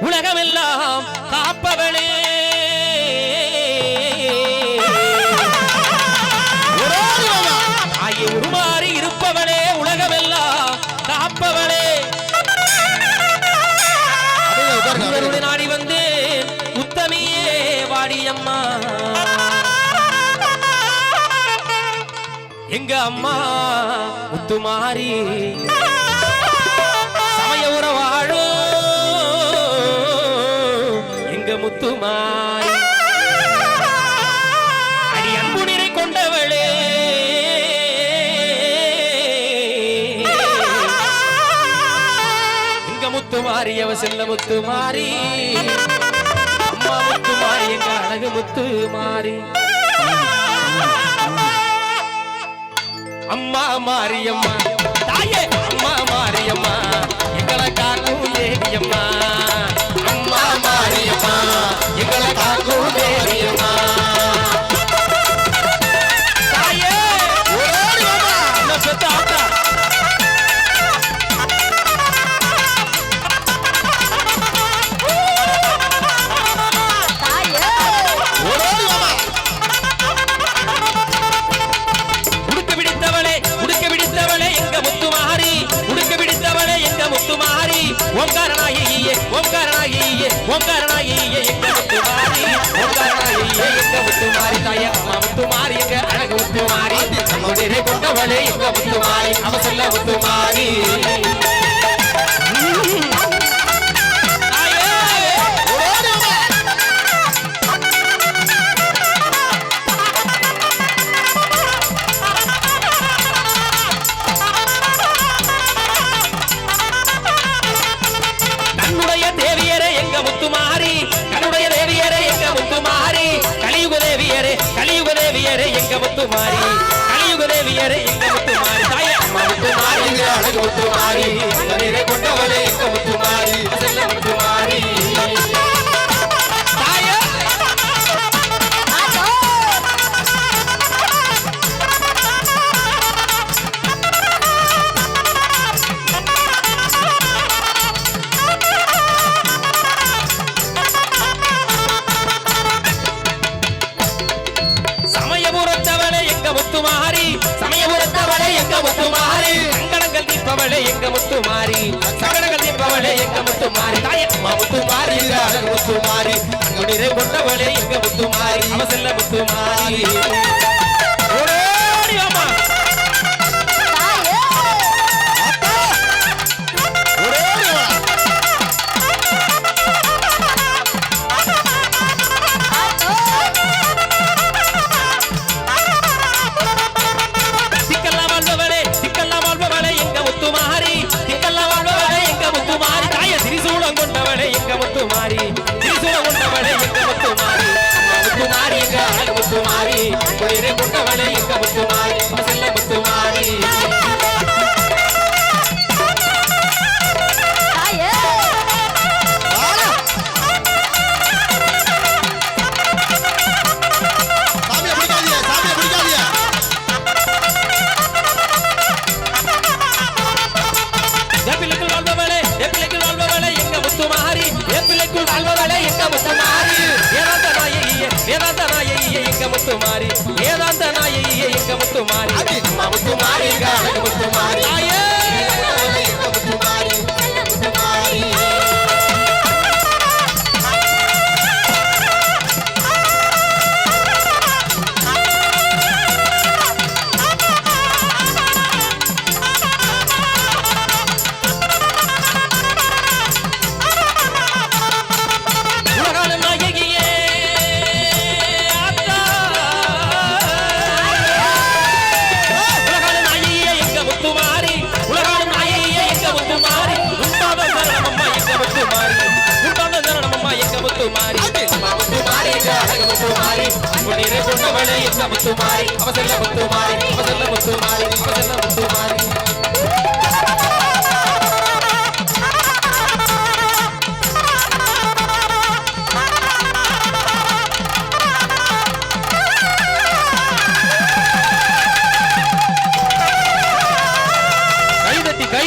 உலகமெல்லாம் காப்பவளே. தாயை இருப்பவளே உலகமெல்லாம் காப்பவளே. நாடி வந்தேன் உத்தமியே வாடியம்மா. எங்க அம்மா முத்துமாரி எங்க முத்துமாரி அடி அன்பு நிறை கொண்டவளே. எங்க முத்துமாரி அவ செல்ல முத்து மாறி. அம்மா முத்து மாறி எங்க அழகு முத்து மாறி. அம்மா மாரியம்மா ஓங்காரனாயியே ஓங்காரனாயியே ஓங்காரனாயியே எங்க முத்துமாரி ஓங்காரனாயியே எங்க தாய அம்மா எங்க அழகு நம்முடைய கொண்டவளே எங்க அவ சொல்ல தேவியரே கலியுக தேவியரே எங்க முத்து மாறி கலியுக தேவியரே எங்க முத்துமாரி? தாயே அம்மா முத்துமாரி எங்க அழகு முத்து மாறி கொண்டவளே எங்க முத்துமாரி? செல்ல சமயபுரத்தவளே எங்க முத்துமாரி சங்கடங்கள் தீர்ப்பவளே எங்க முத்துமாரி சங்கடங்கள் தீர்ப்பவளே எங்க முத்துமாரி தாயே அம்மா முத்துமாரி எங்க அழகு முத்துமாரி அங்கு நிறை கொண்டவளே எங்க முத்துமாரி. திரிசூலம் கொண்டவளே எங்க அம்மா முத்துமாரி எங்க அழகு முத்துமாரி? குளிரை கொண்டவளே எங்க முத்துமாரி? அவ செல்ல பிடிக்காதீங்க சாமியை பிடிக்காதீங்க வேப்பிலைக்குள் வாழ்பவளே எங்க முத்துமாரி வேதாந்த நாயகியே வேதாந்த நாயகியே எங்க முத்துமாரி வேதாந்த நாயகியே எங்க முத்துமாரி அம்மா முத்துமாரி எங்க அழகு முத்துமாரி முத்துமாரி அம்மா முத்துமாரி எங்க முத்துமாரி உன்னிறை கொண்டவளே எங்க முத்துமாரி அவ முத்துமாரி அவ முத்துமாரி அவ